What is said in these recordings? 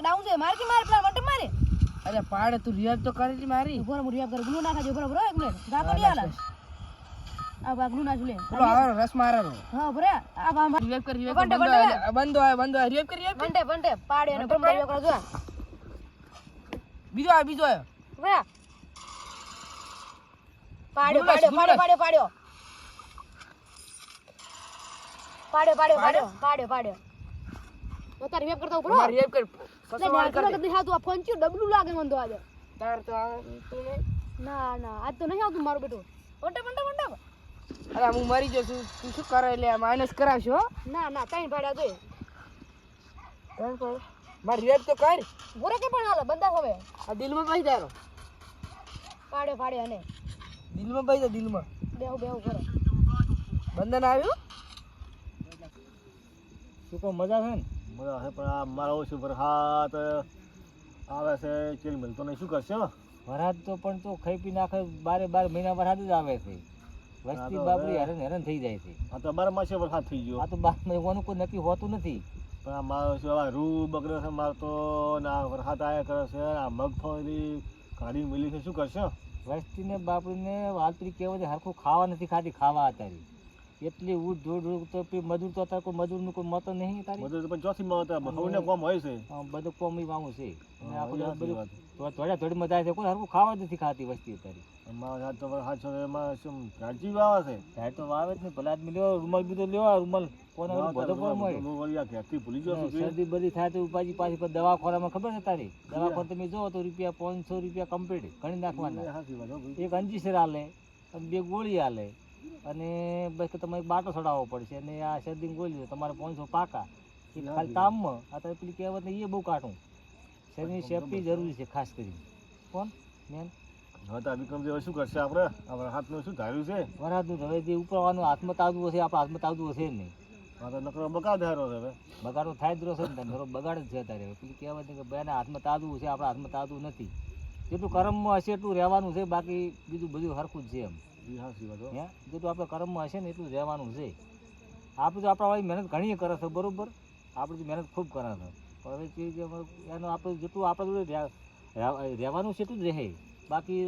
Down છે માર કે મારે પેલા વટે મારે? અરે પાડે તું રિયાઝ તો કરી મારી. ઊભો હું રિયાબ કરું. ગ્લુ નાખા જો બરાબર એક મિનિટ ગાતો પડી આલા આ બા ગ્લુ નાખ લે પેલો આવાનો રસ મારેલો. હા બરે આ બા રિવાઇવ કર રિવાઇવ બંધ, કર બંધ, આય, બંધો આય રિવાઇવ કર રિવાઇવ બંટે બંટે પાડે અને બંટે યો કર જો બીજો આ બીજો આય બરા પાડ્યો પાડ્યો પાડ્યો પાડ્યો પાડ્યો. પાડ્યો પાડ્યો પાડ્યો પાડ્યો? તો તારી રેપ કરતા ઉપર માર કર સસવાળ કર દે હા તું આ ફોન ચિયો ડબલું લાગે મન તો આજે. તાર તો નહીં. ના ના આજ તો નહીં આવતું મારું બેટો. બંટે બંટે બંટે અરે હું મરી છું. તું શું કરે એટલે માઇનસ કરાવશો હો. ના ના ત્રણ ભાડા જોઈ કોણ કોણ માર રેપ તો કર. બોરે કે પણ હાલે? બધા હવે. આ દિલમાં ભાઈ તારો પાડે પાડે અને દિલમાં ભાઈ દે દિલમાં. બેવ બેવ કરો બંધન આવ્યું? શું કહો મજા છે ને? મજા છે પણ આ મારા ઓછું વરસાદ આવે છે ચેલી મળતો નહીં શું કરશે વરસાદ તો પણ તો ખાઈ પી નાખે બારે બાર મહિના વરસાદ જ આવે છે. વસ્તી બાબરી હેરાન હેરાન થઈ જાય છે. આ તો બાર માસે વરસાદ થઈ ગયો. આ તો બાર મહિનાનું કોઈ નક્કી હોતું નથી. પણ આ મારો શું આ રૂ બગડે છે મારતો ને આ વરસાદ આવ્યા કરે છે આ મગફળી કાઢી મિલી છે શું કરશે વસ્તીને બાપરીને વાલતરી કહેવાય હરખું ખાવા નથી ખાતી ખાવા અત્યારે. એટલી ઉઠ દોડ તો પી મજૂર તો અત્યારે કોઈ મજૂરનું કોઈ મત નહીં તારી? મજૂર તો પણ ચોથી માં હતા બહુને કોમ હોય છે. બધું કોમ ઈ વાવું છે. અને આપણે બધું તો થોડા થોડી મજા છે. કોઈ હરકું ખાવા નથી ખાતી વસ્તી અત્યારે. હાથ તો હાથ છો એમાં શું રાજી વાવે છે? રાજ તો વાવે જ નહીં. ભલા આદમી લ્યો રૂમાલ બીજો લ્યો રૂમાલ કોને બધો કોમ હોય? શરદી બધી થાય તો ઉપાજી પાછી પછી દવાખાનામાં ખબર છે તારી? દવાખાના તમે જોવો તો રૂપિયા પાંચસો રૂપિયા કમ્પ્લીટ ગણી નાખવાના. એક અંજીસર આલે અને બે ગોળી આલે. અને બસ કે તમારે બાટો ચડાવવો પડશે અને આ શરદી ગોળી તમારે પાંચસો પાકા. એ ખાલી તામમાં અત્યારે પેલી કહેવત ને એ બહુ કાઢું શરીરની સેફટી જરૂરી છે ખાસ કરીને. કોણ? મેન? હવે તો વિક્રમજી શું કરશે આપણે? આપણે હાથનું શું ધાર્યું છે? વરાદનું હવે જે ઉપરવાનું હાથમાં તાવતું હશે આપણે હાથમાં તાવતું હશે જ નહીં. તો નકરો બગાડ છે હવે. બગાડો થાય જ રહ્યો છે ને નકરો બગાડ જ છે અત્યારે. પેલી કહેવત કે બેના હાથમાં તાવતું છે આપણા હાથમાં તાવતું નથી. જેટલું કર્મમાં હશે એટલું રહેવાનું છે બાકી બીજું બધું સરખું જ છે એમ. હે? જેટલું આપણે કર્મમાં હશે ને એટલું રહેવાનું છે. આપણે તો આપણા વાળી મહેનત ઘણી કરે છે બરાબર? આપણે તો મહેનત ખૂબ કરે છે. પણ હવે જે જે એનું આપણે જેટલું આપણે રહેવાનું છે એટલું જ રહે. બાકી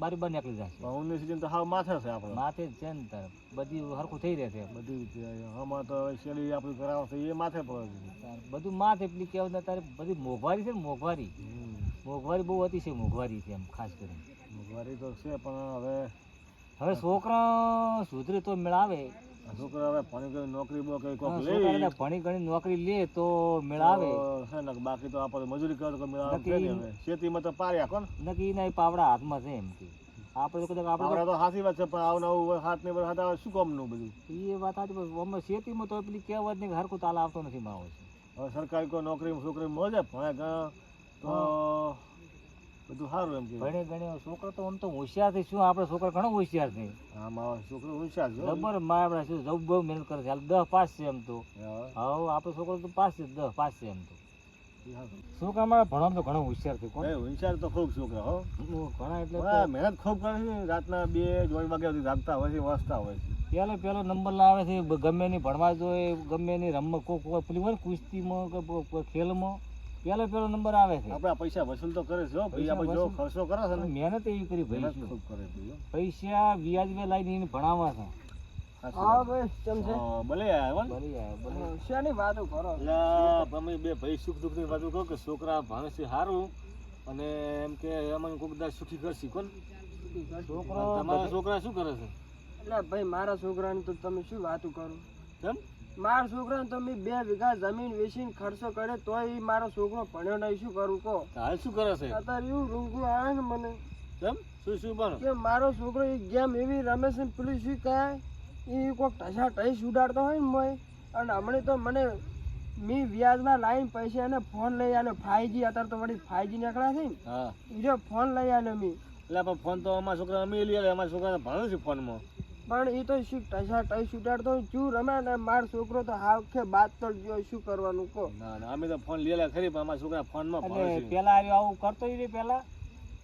બારી બાર નીકળી જાય બહુની સિઝન તો હાવ માથે છે આપણે. માથે જ છે ને બધી હરખું થઈ રહે છે. બધું આમાં તો શેરી આપણે કરાવે છે એ માથે પડે બધું માથે પેલી કહેવાય ને તારે બધી મોંઘવારી છે ને મોંઘવારી. મોંઘવારી બહુ હતી છે મોંઘવારી છે એમ ખાસ કરીને. મોંઘવારી તો છે પણ હવે હવે છોકરા સુધરે તો મેળાવે. છોકરા હવે ભણી ગણી નોકરી બોકરી કોક લે. ભણી ગણી નોકરી લે તો મેળાવે. છે ને બાકી તો આપણે મજૂરી કરો તો મેળાવે ખેતીમાં તો પાર્યા કોણ નકી ના પાવડા હાથમાં છે એમ કે. આપણે તો કદાચ આપણે તો હાસી વાત છે પણ આવું નવું હાથ ને હાથ આવે શું કામનું બધું? એ વાત પણ અમે ખેતીમાં તો પેલી કહેવત ને હરખું તાલ આવતો નથી માવો છે. હવે સરકારી કોઈ નોકરી છોકરી મળે ભણે તો બધું સારું એમ છે. ભણે ગણે છોકરો તો આમ તો હોશિયાર છે શું આપણે છોકરા ઘણો હોશિયાર છે? હા મારો છોકરો હોશિયાર છે જબરમાં આપણે શું જબ બહુ મહેનત કરે છે દસ પાસ છે એમ તો. હવે આપણો છોકરો તો પાસ છે દસ પાસ છે એમ તો. છોકરા મારા ભણવા તો ઘણો હોશિયાર છે કોણ? હોશિયાર તો ખૂબ છોકરા હો. ઘણા એટલે મહેનત ખૂબ કરે છે રાતના બે દોઢ વાગ્યા સુધી જાગતા હોય છે વાંચતા હોય છે. પેલો પેલો નંબર લાવે છે ગમે નહીં ભણવા જોઈએ ગમે નહીં રમવા કોઈ પેલી હોય કુસ્તીમાં ખેલમાં. પેલો પેલો નંબર આવે છે. આપણે પૈસા વસૂલ તો કરે છે ભાઈ આપણે જો ખર્ચો કરે છે ને. મહેનત એવી કરી ભાઈ ખૂબ કરે પૈસા વ્યાજ બે લઈને એને ભણાવવા છે. હા ભાઈ ચમ છે? ભલે આવ્યો ભલે આવ્યો શેની વાતો કરો? તમે બે ભાઈ સુખ દુઃખની વાતો કહો કે છોકરા ભણે છે સારું અને એમ કે અમને કોઈક દા સુખી કરશી કોણ? છોકરો તમારા છોકરા શું કરે છે? એટલે ભાઈ મારા છોકરાને તો તમે શું વાતો કરો? કેમ? મારા છોકરાને તો મેં બે વીઘા જમીન વેચીને ખર્ચો કરે તોય એ મારો છોકરો ભણ્યો નહીં. શું કરું કહો? હાલ શું કરે છે? અત્યારે એવું રૂંગું આવે ને મને. કેમ? શું શું બનો? કે મારો છોકરો એ ગેમ એવી રમે છે પેલું શું કહે એ કોઈક ટસા ટસ ઉડાડતો હોય ને મોય. અને હમણાં તો મને મી વ્યાજમાં લાવીને પૈસા એને ફોન લઈ આવ્યો ફાઈજી અત્યારે તો વળી ફાઈજી નીકળ્યા છે ને. હા. જો ફોન લઈ આવ્યો મી. એટલે પણ ફોન તો અમારા છોકરા અમે લઈ આવ્યા અમારા છોકરા ભણે છે ફોનમાં. પણ એ તો શું ટસા ટસ ઉડાડતો શું રમે ને માર છોકરો તો હાવ કે બાદ તો જો શું કરવાનું કહો. ના ના અમે તો ફોન લેલા ખરી પણ અમારા છોકરા ફોનમાં ભણે છે. પેલા આવ્યો આવું કરતો ઈ પેલા?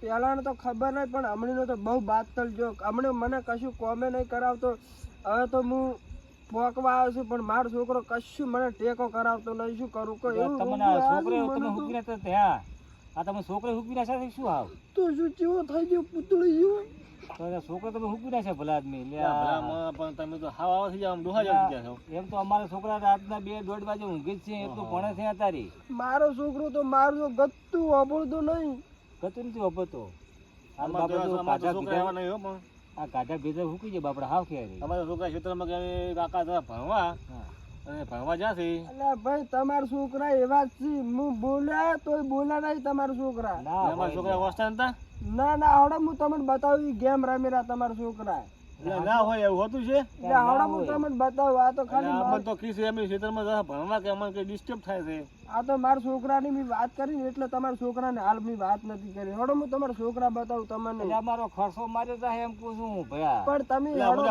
પહેલાને તો ખબર નહીં પણ હમણાંનો તો બહુ બાતલ જો હમણે મને કશું કોમે નહીં કરાવતો. હવે તો હું પોકવા આવ્યો છું પણ મારો છોકરો કશું મને ટેકો કરાવતો નહીં. શું કરું કોઈ એવું તમને છોકરો છોકરે તમે હુકવી નાખતા ત્યાં આ તમે છોકરો હુકવી છે શું આવ તો શું ચેવો થઈ ગયો પૂતળી જેવું તો છોકરો તમે હુકવી નાખ્યા ભલા આદમી લે પણ તમે તો હાવ આવા થઈ જાવ, ડોહા જેવા છો. એમ તો અમારા છોકરા રાતના બે દોઢ વાગે ઊંઘે જ છે એટલું ભણે છે અત્યારે. મારો છોકરો તો મારું ગત્તું વાપરતો નહીં. કતું નથી વાપરતો આ કાઢા ભીધા હુકી જાય બાપડા હાવ ખેરી અમારા છોકરા ખેતરમાં કે કાકા હતા ભણવા અને ભણવા જાશે. અલ્યા ભાઈ તમારા છોકરા એવા છે. હું બોલ્યા તોય બોલ્યા નહીં તમારા છોકરા. ના અમારા છોકરા વસ્તા નતા ના ના હવડે હું તમને બતાવું ગેમ રમી રહ્યા તમારા છોકરા. ના હોય એવું હોતું છે? હવડે હું તમને બતાવું આ તો ખાલી તો કીસ છે, ક્ષેત્રમાં ભણવા કે અમને કઈ ડિસ્ટર્બ થાય છે? આ તો મારા છોકરાની મેં વાત કરી ને એટલે તમારા છોકરાને હાલ મેં વાત નથી કરી. હવડે હું તમારા છોકરા બતાવું તમને. અમારો ખર્ચો માર્યો તા એમ પૂછું ભયા. પણ તમે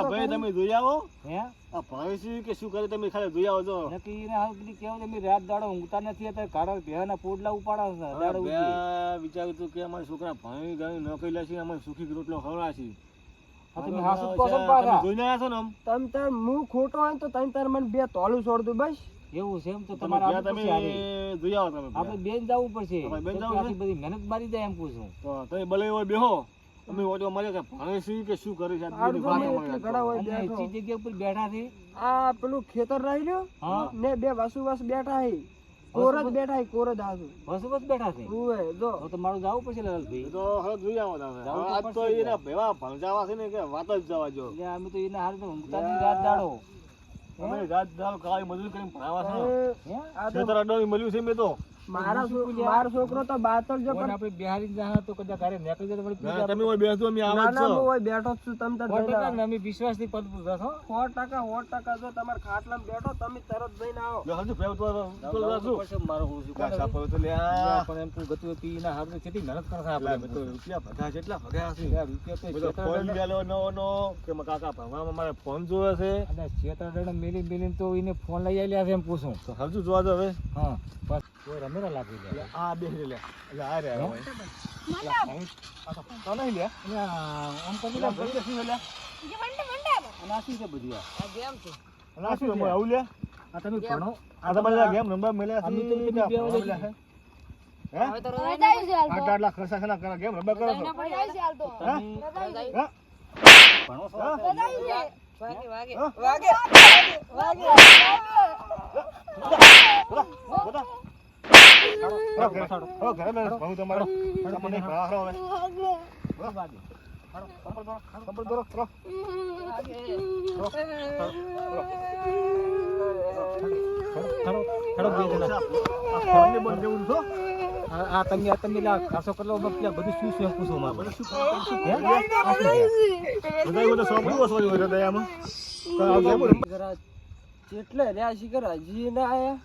ભાઈ તમે જોઈ આવો. હે? આ છે કે શું કરે તમે ખાલી જોઈ આવો છો નક્કી એને હાલ પેલી કેવું છે, મેં રાત દાડો ઊંઘતા નથી અત્યારે કાળા ભેહાના પોડલા ઉપાડા છે દાડો હવે ઉઠી. બે વિચાર્યું હતું કે અમારા છોકરા ભણી ગણી નોકરી લેશે અમે સુખી રોટલો ખવડાવશે. હા, તમે. તમે ને તમે હું ખોટો હોય તો તમે તાર મને બે તોલું છોડ દઉં બસ. એવું છે એમ તો તમે તમારે તમે જોઈ આવો તમે આપણે બેન જવું પડશે. બેન જવું આટલી બધી મહેનત મારી જાય એમ પૂછું. તો તમે ભલે હોય બેહો અમે ઓટો મળે કે ભણે છે કે શું કરે છે બેઠો. જગ્યા ઉપર બેઠા છે. આ પેલું ખેતર રહી લ્યો ને બે વસુવસ બેઠા હે કોરજ બેઠા હે કોરજ હાજુ વાસુ વાસ બેઠા છે? ઓય જો. તો તો મારું જવું પડશે એ લાલભાઈ. તો હવે જોઈ આવો તમે. આજ તો એના ભેવા ભણજાવા છે ને કે વાત જ જવા જો. એટલે અમે તો એના હારે તો ઊંઘતા રાત દાડો. અમે રાત દાળ કાળી મજૂરી કરીને ભણાવા છે. ખેતર અડોની મળ્યું છે મેં તો. મારા મારો છોકરો તો બાતલ જો પણ આપણે બિહારી જા તો કદાચ ઘરે નીકળી જાય તો વળી ના, પીછા તમે હોય બેસજો અમે આવા ના ના છો બેઠો છું તમે તાર સો જઈને ટકા આવો. ને અમે વિશ્વાસથી પદ પૂછા છો સો ટકા સો ટકા જો તમારા ખાટલામાં બેઠો તમે તરત જઈને આવો જો હજુ ભેવ તો તો લાગજો. પડશે મારો હું શું કાચા કરે? તો લ્યા. પણ એમ તું ગતું પી ના હાથે કેટલી મહેનત કરે આપણે તો રૂપિયા ભગા છે, એટલા ભગા છે. યાર, રૂપિયા તો ફોન કે કાકા ભણવામાં મારે ફોન જોવે છે અને છેતર દંડ મેલી તો એને ફોન લઈ આલ્યા છે એમ પૂછું તો હજુ જોવા દો હવે હા કોઈ રમેલા લાગી જાય આ બે લે. એટલે આ રે આ નહીં લે. આમ કરી લે. ભાઈ શું છે લે? શું છે બધું આ? રમો? આવું લે. આ તમે ભણો. આ તમારે ગેમ રમવા મળ્યા અમે છે તો બે? હે છે હાલ તો. આટલા ખર્ચા છે ના ગેમ રમવા કરો છો? હાલ તો. ભણો. વાગે. આ તમે આ તમે ખાસો કરલો બધું બધું શું? બધું સાંભળ્યું હશો એ બધા આમાં. તો આ સાંભળ્યું? જરા જેટલે રહ્યા શિખર હજી ના આયા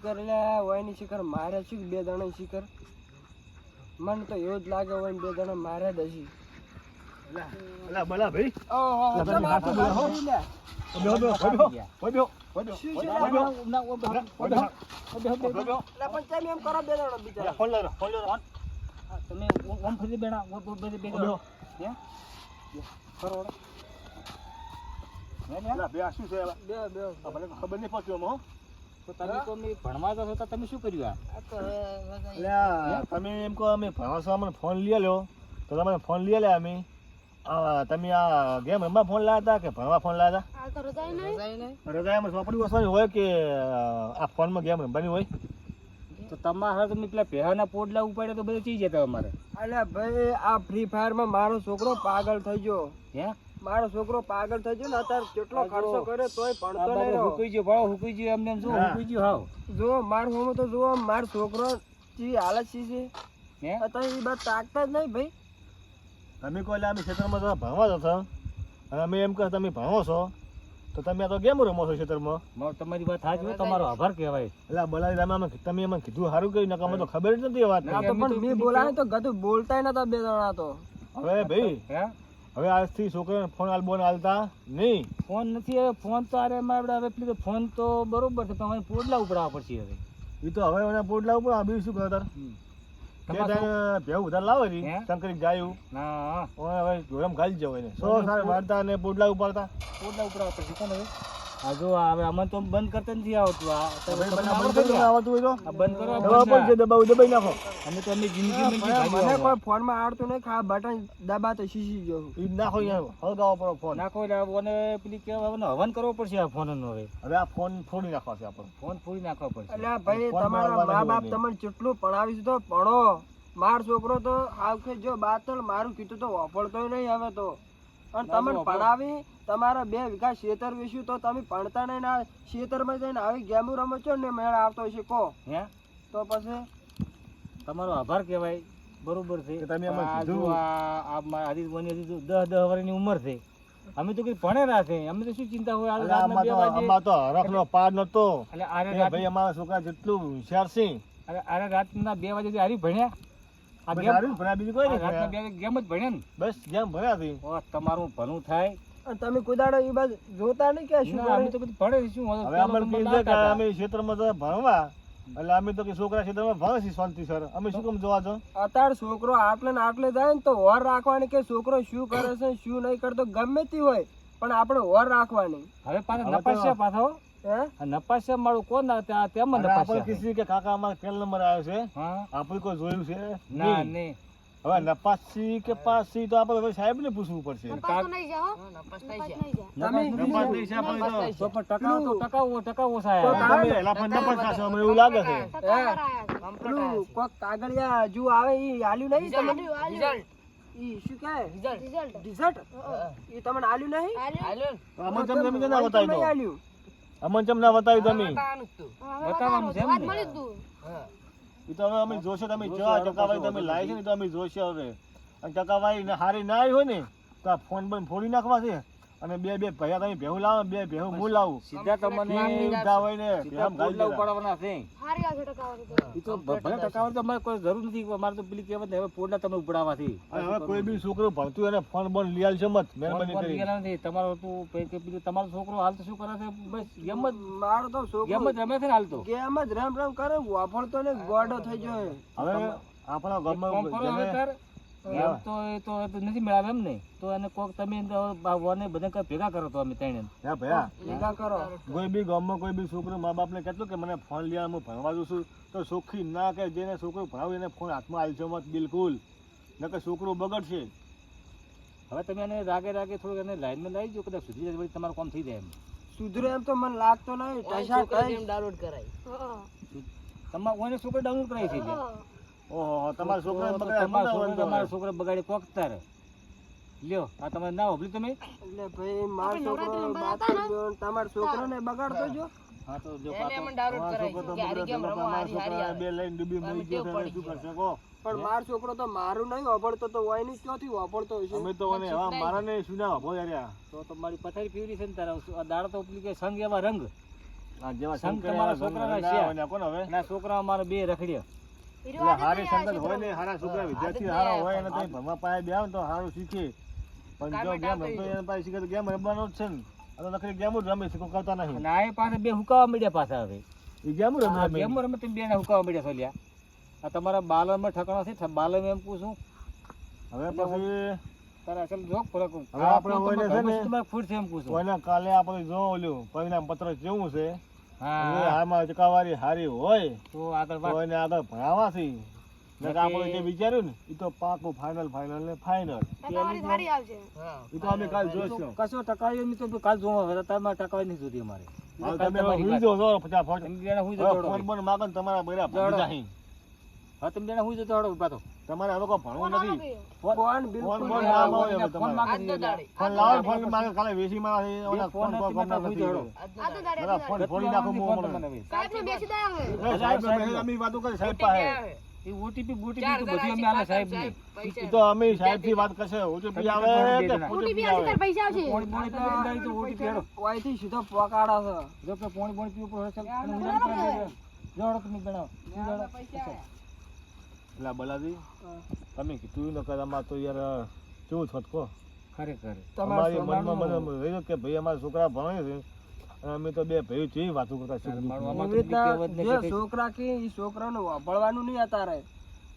શિખર એટલે વયની શિખર મારે છે બે જણા શિખર? મને તો એવું જ લાગે હોય બે જણા મારે જ હશે. અલા, બલા ભાઈ. ઓહો, બેહો. બેહો, બેહો, બેહો, શું તમે લો, લો. ઓમ- ફરી બેડા શું ખબર નહીં પડતી. તો તમે તો મેં ભણવા જશો તો તમે શું કર્યું આ? તમે એમ કહો અમે ભણવા છો, અમને ફોન લઈ તો તમે ફોન લઈ અમે. તમે આ ગેમ રમવા ફોન લાવ્યા હતા કે ભણવા ફોન લાવ્યા. હતા? રજાઈમાં ચોપડી વસવાની હોય કે આ ફોનમાં ગેમ રમવાની હોય? તો તમારા તમે પેલા પહેવાના પોડલા ઉપાડ્યા તો બધે ચી જતા અમારે. અલ્યા ભાઈ આ ફ્રી ફાયરમાં મારો છોકરો પાગલ થઈ ગયો. હે? મારો છોકરો પાગલ થઈ ગયો ને અત્યારે કેટલો ખર્ચો કર્યો તોય ભણતો નહીં રહ્યો. હુકઈ ગયો ભાવ હુકઈ ગયો એમને શું હા. હુકઈ ગયો હાવ. જો માર હોમો તો જો માર છોકરો ચી હાલત ચી છે? હે? અત્યારે એ બસ તાકતા જ નહીં ભાઈ. તમે કોઈ અમે ખેતરમાં જતા ભણવા જતા અને અમે એમ કહે તમે ભણો છો? તો તમે તો કેમ રમો છો ક્ષેત્રમાં તમારી વાત સાચી હોય તમારો આભાર કહેવાય. એટલે બોલાવી તમે અમે તમે એમાં કીધું સારું કહ્યું નકર અમને તો ખબર જ નથી એ વાત. પણ મેં બોલાય તો ગધું બોલતાય નતા બે જણા તો. હવે ભાઈ હે? હવે આજથી છોકરાને ફોન આલબોન આલતા નહીં. ફોન નથી હવે ફોન તો અરે મારે હવે પેલી તો ફોન તો બરોબર છે પણ પોડલા ઉપડાવવા પડશે હવે. એ તો હવે મને પોડલા ઉપર આ બીજું શું કહો તાર? ભેવ ઉધાર લાવે છે? શંકરી ગાયું. હવે ધોરમ ગાલી જવાય ને સો સારા વાર્તા ને પોડલા ઉપાડતા. પોડલા ઉપડાવવા પડશે કોણ હવે? આ જો હવે અમને તો બંધ કરતા નથી આવતું. તો આવતું હોય તો. બંધ કરો દબાવ છે દબાવ દબાઈ નાખો. અમે તો એમની જિંદગી મને કોઈ ફોનમાં આવડતું નહીં ખા બટન દબાતો શીશી જો નાખો હળગાવો પડો ફોન. નાખો ઓને પેલી કેવા હવન કરવો પડશે આ ફોન હવે. હવે આ ફોન ફોડી નાખવા છે આપણે. ફોન ફોડી નાખવા પડશે. એટલે ભાઈ તમારા મા બાપ તમને જેટલું ભણાવીશ તો પડો. માર છોકરો તો આવખે જો બાતલ મારું કીધું તો વાપરતો નહીં હવે તો. અને ના, તમને પડાવી તમારા બે વીઘા શેતર વેચ્યું તો તમે ભણતા નહીં ના શેતરમાં જઈને આવી ગેમો રમો છો ને મેળ આવતો છે કો? હે? તો પછી? તમારો આભાર કહેવાય બરોબર છે. તમે અમને કીધું. આ આ મારા આદિત્યભાઈની હજી દસ દસ વર્ષની ઉંમર છે. અમે તો કઈ ભણેલા છે. અમે તો શું ચિંતા હોય? આમાં તો હરખનો પાર નતો એટલે આરે ભાઈ અમારા છોકરા જેટલું હોશિયાર છે. અરે આરે રાતના બે વાગે હારી ભણ્યા. આ ગેમ? ભણ્યા, બીજું કોઈ નહીં રાતના ભણ્યા. બે વાગે ગેમ જ ભણ્યા ને? બસ જેમ ભણ્યા છે તમારું ભલું થાય. અને તમે કુદાડો એ બાજુ જોતા નહીં કે શું અમે તો બધું ભણે શું હવે હવે પેલો અમને નંબર કીધું કે અમે ક્ષેત્રમાં તો ભણવા એટલે અમે તો કે છોકરા ક્ષેત્રમાં ભણે છે શાંતિ સર. અમે શું કેમ જોવા છો? અત્યારે છોકરો આટલે ને આટલે જાય ને તો હોર રાખવાની કે છોકરો શું કરે છે શું નહીં કરતો ગમે તે હોય પણ આપણે હોર રાખવાની. હવે પાછા પાછો હે? મારું કોણ ના ત્યાં તેમાં અને આપણે કે કાકા અમારે પહેલો નંબર આવ્યો છે. આપણે કોઈ જોયું છે? ના નહીં. નહીં. હવે નપાસી કે પાસી તો આપણે હવે સાહેબને પૂછવું પડશે. જા જા. સાહેબ. એવું લાગે છે. કોક કાગળિયા હજુ આવે ઈ આલ્યું નહીં તમને? આલ્યું, આલ્યું. ઈ શું કહે રિઝલ્ટ. રિઝલ્ટ? ઈ તમને આલ્યું નહીં? આલ્યું. ના બતાવી અમને ચમ ના બતાવી તમે? બતાવવાનું છે. એ તો. હવે અમે જોશે તમે જેવા ટકાવારી તમે લાવી છે ને તો અમે જોશે હવે. અને ટકાવારી ને હારી ના આવી હોય ને તો આ ફોન બંધ ફોડી નાખવા છે. અને બે બે ભૈયા તમે ભેહું લાવો બે ભેહું હું લાવું. સીધા તમને ઊંધા હોય ને સીધા ગાલ ગાળી પડવાના છે. હારી આવશે તો. ઈ તો ભલે ટકાવાર તો મારે કોઈ જરૂર નથી મારે તો પેલી કહેવત હવે પોટલા તમે ઉપડાવાથી. હવે કોઈ બી છોકરો ભણતું હોય એને ફોન બોન લઈ આલશે મત મહેરબાની બોન કરી નથી. તમારો તો કે પેલું તમારો છોકરો હાલ તો શું કરે છે? બસ ગેમ જ મારો તો ગેમ છોકરો જ રમે છે હાલ તો. ગેમ જ રમ રમ કરે વાપરતો ને ગોડો થઈ ગયો. હવે આપણા ગામમાં તો એ તો નથી મેળાવે એમ ને તો એને કોક તમે વને બધા કઈ ભેગા કરો તો અમે તેને ભેગા? કરો. કોઈ બી ગામમાં કોઈ બી છોકરો મા બાપને કહેતો કે મને ફોન લઈ હું ભણવા જઉં છું તો સોખી ના કે જેને છોકરો ભણાવે એને ફોન હાથમાં આલશો મત બિલકુલ. નકર છોકરો બગડશે. હવે તમે એને રાગે રાગે થોડુંક એને લાઈનમાં લાવી જો કદાચ સુધરી જાય તમારું કામ થઈ જાય એમ. સુધરે એમ તો મને લાગતો નહીં. ડાઉનલોડ કરાય. હા. તમારે કોઈને છોકરો ડાઉનલોડ કરાય છે. ઓહો તમારા છોકરા તમારો છોકરો બગાડી કોક લ્યો આ તમારે ના હોભલી તમે? એટલે ભાઈ માર છોકરો ને? ને તમારા છોકરાને બગાડતો જો હા તો છોકરો બે લઈને ડૂબી મરી ગયો શું કરશે કહો? પણ મારો છોકરો તો મારું નહીં વાપરતો તો હોયની ક્યાંથી વાપરતો હશે? અમે તો મને હવે મારા ને શું ના વાપરો યાર તો તમારી પથારી પીવડી છે ને તારા દાળ તો ઉપલી કે સંગ એવા રંગ? જેવા સંગ તમારા છોકરા ના છે. કોણ હવે? અને આ છોકરા મારા બે રખડ્યા. હીરો સંગત હોય ને હારા છોકરા વિદ્યાર્થી હારા હોય અને તમે ભણવા પાસે બે આવે તો સારું શીખે. પણ જો ગેમ રમતો એને પાસે શીખે તો ગેમ રમવાનો જ છે ને. આ તો નકરી ગેમ જ રમે છે કોઈ નહીં. અને આ પાસે બે હુકાવા મળ્યા પાછા હવે. એ ગેમ રમે ગેમ રમે તમે બે હુકાવા મળ્યા છો લ્યા આ તમારા બાલમાં ઠકાણા છે બાલમ એમ પૂછું. હવે પછી તારા અસલ જો ફરક હવે આપણે હોય છે ને- તમારે ફૂટ છે એમ પૂછું. કોઈને કાલે આપણે જો ઓલું પરિણામ પત્ર કેવું છે. હા. આમાં ટકાવારી હારી હોય તો આગળ એને આગળ આપણે જે વિચાર્યું ને એ તો પાકું ફાઇનલ ફાઇનલ ને ફાઇનલ એ તો અમે કાલ જોઈશું. કશો ટકાવી નહીં તો કાલ જોવા તમારે ટકાવી નહીં જોતી અમારે. તમે હુઈ જો ફોન માગો તમારા બૈરા જડો. ભાગી જાહી. હા તમે બેને હુઈ જતો હડો ઊભા તો તમારે હવે કોઈ ભણવું નથી. ફોન ફોન બિલકુલ ફોન ના હોય આવે હવે ફોન તમારે. ફોન લાવો ફોન માગે કાલે વેસી માં ઓલા ફોન ફોન નથી ના નથી. હુઈ ફોન તો દાડે. બધા ફોન ફોડી નાખો ફોન મોં મને. સાહેબ ને બેસી દે હવે. સાહેબ અમે અમે વાતો કરી સાહેબ પાસે. એ ઓટીપી બોટીપી તો બધી અમે આલે સાહેબ. ને તો અમે સાહેબથી વાત કરશે ઓટીપી આવે કે ઓટીપી ઓટીપી આવશે પૈસા આવશે પોણી પોણી તો ઓટીપી હેડો સીધો પકાડા છે. જો કે પોણી પોણી પીવું પડે છે અને ઊંડાણ કરી દેજો. જો તમે ગણાવો શું ગણાવો? એટલે બલાજી તમે કીધું ન કર અમાર તો યાર કેવું છટકો ખરેખર. તમારી મનમાં મને રહ્યું કે ભાઈ અમારા છોકરા ભણે છે અમે તો બે ભાઈ છે વાતો કરતા છોકરા કે ઈ છોકરાને વાપરવાનું નહીં અતારે.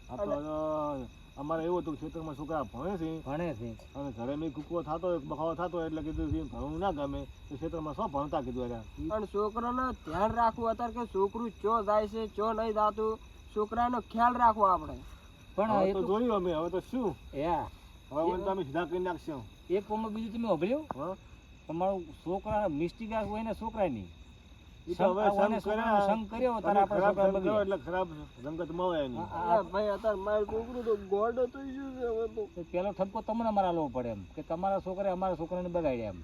આ અમારે એવું હતું કે ખેતરમાં છોકરા ભણે છે ભણે છે. અને ઘરે મેં કૂકવો થતો બખાવો થતો હોય એટલે કીધું છે ભણવું ના ગમે તો ખેતરમાં શું ભણતા કીધું અરે પણ છોકરાને ધ્યાન રાખવું અત્યારે કે છોકરું ચો જાય છે ચો નહીં જાતું છોકરાનો ખ્યાલ રાખવો આપણે. પણ હવે એ તો જોયું અમે હવે તો શું? યા હવે ઓલું તો સીધા કરી નાખશું. એક કોમમાં બીજું તમે અભળ્યું તમારું છોકરા મિસ્ટેક હોય ને છોકરાની. પેલો ઠપકો તમને મારા લેવો પડે એમ કે તમારા છોકરા અમારા છોકરાને બગાડ્યા એમ.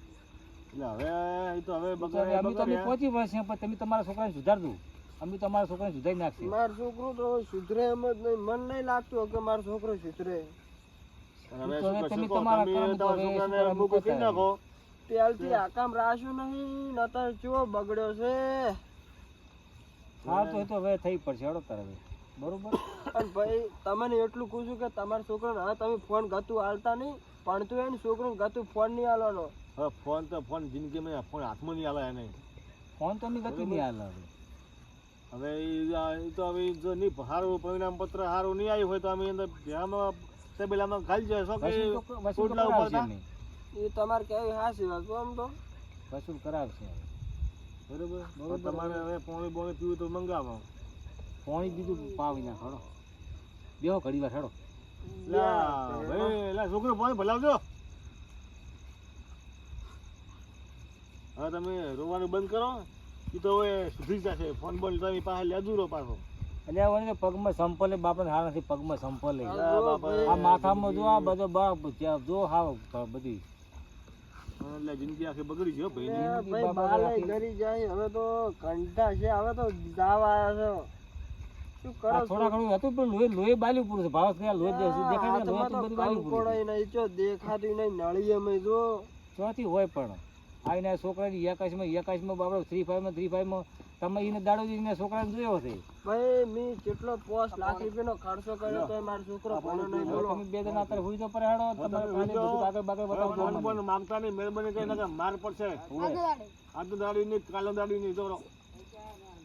એટલે હવે તો હવે અમે તો પહોંચી વળશે પણ તમે તમારા છોકરાને સુધારજો અમે તમારા છોકરાને સુધારી નાખશે મારો છોકરો તો સુધરે એમ જ નહીં. મન નહીં લાગતું કે મારો છોકરો સુધરે. તમે તમારા મૂકું. નાખો. ત્યારથી આકામ નહીં? નતર બગડ્યો છે? હા તો એ તો હવે થઈ પડશે. તારે બરોબર? અને ભાઈ તમને એટલું કહું છું કે તમારા છોકરાને હવે તમે ફોન ગતું હાલતા નહીં પણ તું એને છોકરો ગતું ફોન નહીં હાલવાનો. હવે ફોન તો ફોન જિંદગીમાં ફોન હાથમાં નહીં હાલે એને. ફોન તો ગતિ નહીં હાલે હવે. હવે એ તો હવે જો નહીં સારું પરિણામ પત્ર સારું નહીં આવ્યું હોય તો અમે અંદર ભેળામાં તબેલામાં ખાલી જાય છો કે કોટલા તો વસૂલ તો પોટલા કરાવશે ઉપર અમે એ તમારે કેવી હાસી વાત આમ તો. વસૂલ કરાવશે બરોબર? તો તમારે હવે પાણી બોણી પીવું તો મંગાવો. પાણી બીજું પાવી ના હડો. બેહો ઘડી વાર હળો લા ભાઈ લા છોકરો પાણી ભલાવજો. હવે તમે રોવાનું બંધ કરો. એ તો હવે સુધરી જશે. ફોન બોલ તમે પાસે લેજો રહો પાછો. એટલે વળી પગમાં સંપલે બાપને હાર નથી પગમાં સંપલે આ લા જો બાપા. ભાઈ, આ માથામાં જો આ બધો બાપ જો હાવ બધી. એટલે જિંદગી આખી બગડી છે ભાઈ. ભાઈ બાબા બાલે રાખી. ઘરી જાય હવે તો કંટા છે હવે તો જાવ આવ્યા છે. શું કરો આ થોડા ઘણું હતું પણ લોહી લોહી બાલ્યું પૂરું છે ભાવ થયા લોહી દે- દેખાય લોહી તો બધું પૂરું નહીં ચો દેખાતું નહીં નળી અમે જો. ચોથી હોય પણ. આવીને છોકરાની એકાશમાં એકાશમાં બાપડો થ્રી ફાઈવમાં થ્રી ફાઈવમાં તમે એને દાડો દીને છોકરાને જોયો છે ભાઈ મેં કેટલો પોસ્ટ લાખ રૂપિયાનો ખર્ચો કર્યો તો મારો છોકરો ભણો નહીં. બોલો. તમે બે જણા અત્યારે હુઈ તો પરેડો તમારે જાઓ. બધું આગળ બાગળ બતાવો મને. માંગતા નહીં મહેરબાની કરીને કે માર પડશે. આજનો દાડી ની કાલો દાડી ની જોરો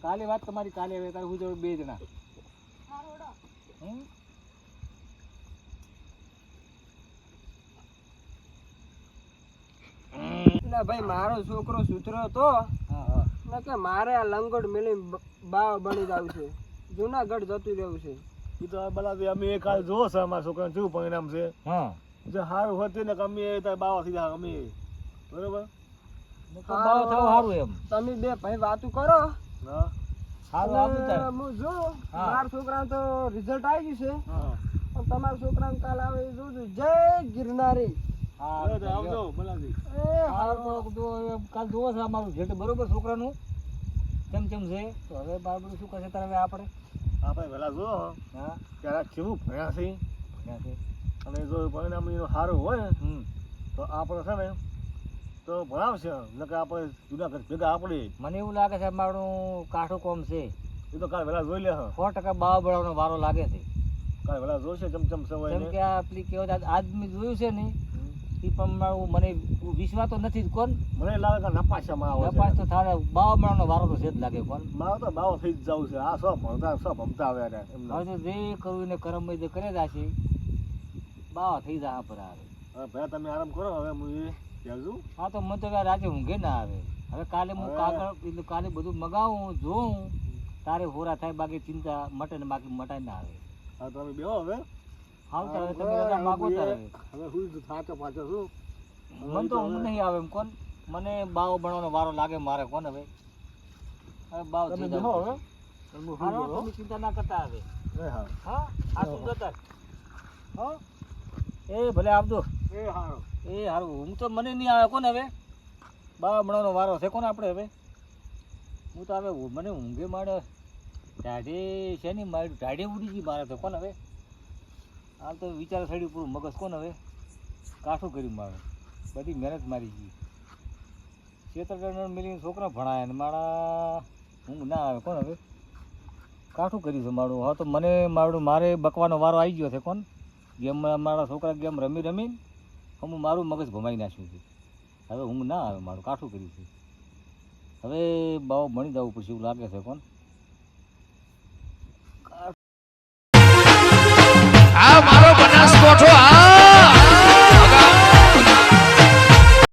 કાલે વાત તમારી કાલે હવે તારે હુઈ જાઓ બે જણા. હમ? એટલે ભાઈ મારો છોકરો સુધરો તો? હા હા. ને કે મારે આ લંગોટ મેલી બાવ બની જવું છે. જુનાગઢ જતું રહેવું છે. એ તો બલા અમે કાલ જોવો છે અમારા છોકરાને શું પરિણામ છે? હા. જો સારું હતું ને કે અમે તાર બાવા થઈ જાય અમે બરોબર? સારું એમ. તમે બે ભાઈ વાતું કરો. હા. સારું હું જો મારા છોકરાને તો રિઝલ્ટ આવી ગયું છે. પણ તમારા છોકરાને કાલ આવે જોજો. જય ગિરનારી. કાલ જોવો છે અમારું રિઝલ્ટ બરોબર છોકરાનું? કેમ કેમ છે? તો હવે બાર બધું શું કરશે તારે આપણે? આપણે પહેલા જો હા? ત્યારે કેવું ભણ્યા છે? ભણ્યા છે. અને જો પરિણામ એનું સારું હોય હમ. તો આપણે છે ને તો ભણાવશે. નકર આપણે જુનાગઢ ભેગા આપણે. મને એવું લાગે છે મારું કાઠું કોમ છે. એ તો કાલ વહેલા જોઈ લે સો ટકા બાવા બળાવવાનો વારો લાગે છે. કાલ વહેલા જોશે ચમચમ સવાય જેમ કે આ પેલી કહેવત આજ જોયું છે ને મારું મને વિશ્વા તો નથી જ કોણ. મને લાગે કે આવે વેપાર તો થાય બાવા બળાવવાનો વારો તો છે જ લાગે કોણ. મારો તો બાવો થઈ જ જવું છે. આ શું ભણતા શું ભમતા આવે એમને હવે તો જે કરવું ને કરમ જે કરે જાશે બાવા થઈ જાય પર આવે હવે ભાઈ તમે આરામ કરો હવે હું એ હા તો મને તો હવે ઊંઘે ના આવે. હવે કાલે હું કાગળ એટલે કાલે બધું મગાવું જોઉં. તારે હોરા થાય બાકી ચિંતા મટે ને બાકી મટાઈ ના આવે. હા તમે બેહો હવે. તારે તમે રજા માગો તારે. હવે હું થાચો પાછો છું. મને તો ઊંઘ નહીં આવે એમ કોણ? મને બાવ બનવાનો વારો લાગે મારે કોણ હવે? હવે બાવ તમે થઈ જાવ હવે. તમે હું ચિંતા ના કરતા એ હા. હા આ તું જતા. હો. એ ભલે આવજો એ હારો. એ હારું ઊંઘ તો મને નહીં આવે કોને હવે? બાવા બનવાનો વારો છે કોને આપણે હવે? હું તો હવે મને ઊંઘે માડે ટાઢે છે નહીં મારી ટાઢે ઉડી ગઈ મારે તો કોણ હવે? હાલ તો વિચાર સડ્યું પૂરું. મગજ કોણ હવે? કાઠું કર્યું મારે. બધી મહેનત મારી ગઈ છેતર મિલીને છોકરા ભણાયા ને મારા ઊંઘ ના આવે. કોણ હવે? કાઠું કર્યું છે મારું. હવે તો મને મારું, મારે બકવાનો વારો આવી ગયો છે. કોણ? ગેમ મારા છોકરા ગેમ રમી રમીને હું મારું મગજ ભમાઈ નાખ્યું છે. હવે ઊંઘ ના આવે મારું. કાઠું કર્યું છે. હવે બહુ ભણી જવું પડશે એવું લાગે છે. કોણ?